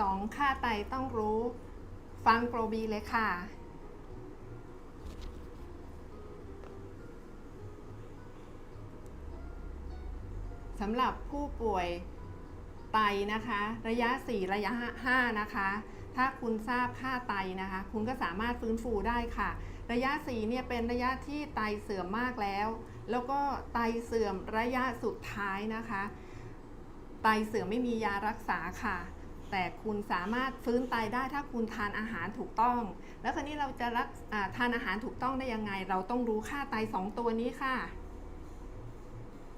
2 ค่าไตต้องรู้ ฟังโปรบีเลยค่ะ สำหรับผู้ป่วยไตนะคะ ระยะ 4 ระยะ 5 นะคะ ถ้าคุณทราบค่าไตนะคะ คุณก็สามารถฟื้นฟูได้ค่ะ ระยะ 4 เนี่ยเป็นระยะที่ไตเสื่อมมากแล้ว แล้วก็ไตเสื่อมระยะสุดท้ายนะคะ ไตเสื่อมไม่มียารักษาค่ะ แต่คุณสามารถฟื้นไตได้ถ้าคุณทานอาหารถูกต้อง แล้วคราวนี้เราจะรักทานอาหารถูกต้องได้ยังไง เราต้องรู้ค่าไต 2 ตัวนี้ค่ะ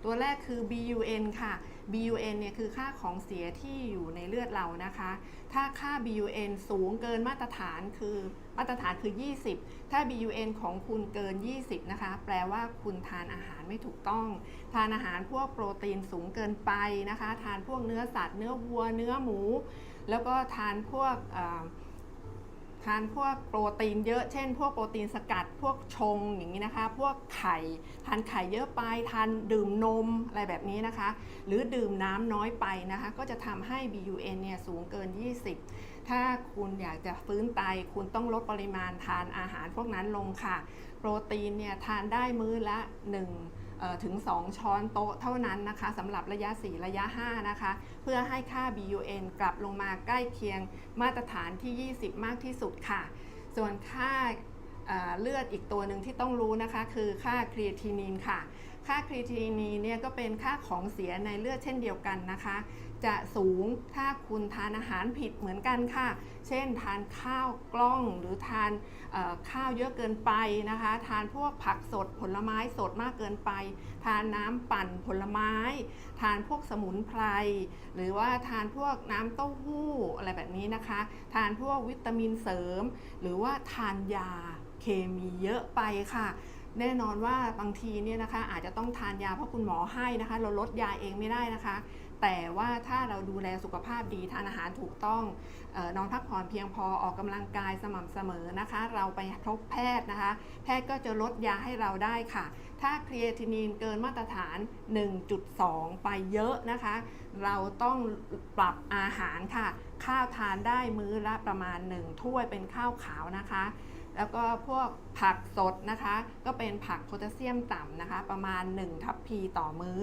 ตัวแรกคือ BUN ค่ะ BUN เนี่ยคือค่าของเสียที่อยู่ในเลือดเรานะคะ ถ้าค่า BUN สูงเกินมาตรฐานคือมาตรฐานคือ 20 ถ้า BUN ของคุณเกิน 20 นะคะ แปลว่าคุณทานอาหารไม่ถูกต้อง ทานอาหารพวกโปรตีนสูงเกินไปนะคะ ทานพวกเนื้อสัตว์ เนื้อวัว เนื้อหมู แล้วก็ทานพวกอ ทานพวกโปรตีนเยอะเช่น พวกโปรตีนสกัด พวกชงอย่างนี้นะคะ พวกไข่ ทานไข่เยอะไป ทานดื่มนมอะไรแบบนี้นะคะ หรือดื่มน้ำน้อยไปนะคะ ก็จะทำให้ BUN เนี่ยสูงเกิน 20 ถ้าคุณอยากจะฟื้นไต คุณต้องลดปริมาณทานอาหารพวกนั้นลงค่ะ โปรตีนเนี่ยทานได้มื้อละ1เอ่อ ถึง 2 ช้อนโต๊ะเท่านั้นนะคะสำหรับระยะ 4 ระยะ 5 นะคะ เพื่อให้ค่า BUN กลับลงมาใกล้เคียงมาตรฐานที่ 20 มากที่สุดค่ะ ส่วนค่าเลือดอีกตัวหนึ่งที่ต้องรู้นะคะ คือค่าครีเอทินินค่ะ ค่าครีเอทินินเนี่ยก็เป็นค่าของเสียในเลือดเช่นเดียวกันนะคะ จะสูงถ้าคุณทานอาหารผิดเหมือนกันค่ะ เช่นทานข้าวกล้องหรือทานข้าวเยอะเกินไปนะคะ ทานพวกผักสดผลไม้สดมากเกินไป ทานน้ำปั่นผลไม้ ทานพวกสมุนไพร หรือว่าทานพวกน้ำเต้าหู้อะไรแบบนี้นะคะ ทานพวกวิตามินเสริม หรือว่าทานยาเคมีเยอะไปค่ะ แน่นอนว่าบางทีเนี่ยนะคะอาจจะต้องทานยาเพราะคุณหมอให้นะคะ เราลดยาเองไม่ได้นะคะ แต่ว่าถ้าเราดูแลสุขภาพดีทานอาหารถูกต้องออนอนพักผ่อนเพียงพอออกกำลังกายสม่ำเสมอนะคะ เราไปพบแพทย์นะคะ แพทย์ก็จะลดยาให้เราได้ค่ะ ถ้าครีเอทินินเกินมาตรฐาน 1.2 ไปเยอะนะคะ เราต้องปรับอาหารค่ะ ข้าวทานได้มื้อละประมาณ 1 ถ้วยเป็นข้าวขาวนะคะ แล้วก็พวกผักสดนะคะ ก็เป็นผักโพแทสเซียมต่ำนะคะ ประมาณ 1 ทัพพีต่อมื้อ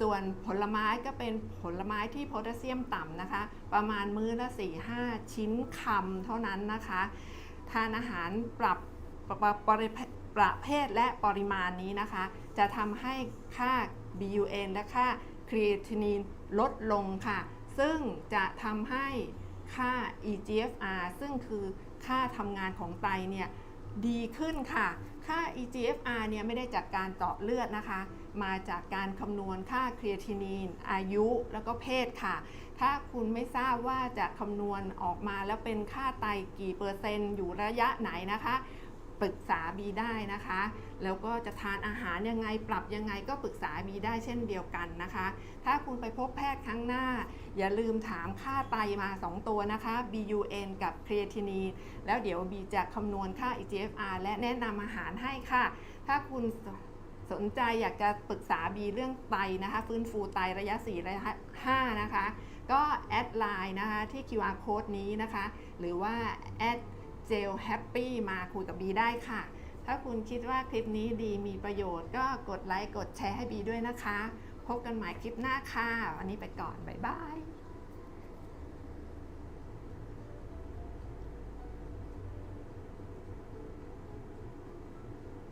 ส่วนผลไม้ก็เป็นผลไม้ที่โพแทสเซียมต่ำนะคะ ประมาณมื้อละ 4-5 ชิ้นคำเท่านั้นนะคะ ทานอาหารปรับปรับปริประเภทและปริมาณนี้นะคะ จะทำให้ค่า BUN และค่าครีเอทินินลดลงค่ะ ซึ่งจะทำให้ค่า EGFR ซึ่งคือ ค่าทำงานของไตเนี่ยดีขึ้นค่ะ ค่า EGFR เนี่ยไม่ได้จากการเจาะเลือดนะคะ มาจากการคำนวณค่าครีเอทินีน อายุแล้วก็เพศค่ะ ถ้าคุณไม่ทราบว่าจะคำนวณออกมาแล้วเป็นค่าไตกี่เปอร์เซ็นต์อยู่ระยะไหนนะคะ ปรึกษาบีได้นะคะ แล้วก็จะทานอาหารยังไงปรับยังไงก็ปรึกษาบีได้เช่นเดียวกันนะคะ ถ้าคุณไปพบแพทย์ครั้งหน้า อย่าลืมถามค่าไตมา 2 ตัวนะคะ BUN กับครีเอทินีแล้วเดี๋ยวบีจะคำนวณค่า EGFR และแนะนำอาหารให้ค่ะ ถ้าคุณสนใจอยากจะปรึกษาบีเรื่องไตนะคะ ฟื้นฟูไตระยะ 4 ระยะ 5 นะคะ ก็แอดไลน์นะคะที่ QR code นี้นะคะ หรือว่าแอด เจลแฮปปี้มาคุยกับบีได้ค่ะ ถ้าคุณคิดว่าคลิปนี้ดีมีประโยชน์ก็กดไลค์กดแชร์ให้บีด้วยนะคะ พบกันใหม่คลิปหน้าค่ะ วันนี้ไปก่อน บ๊ายบาย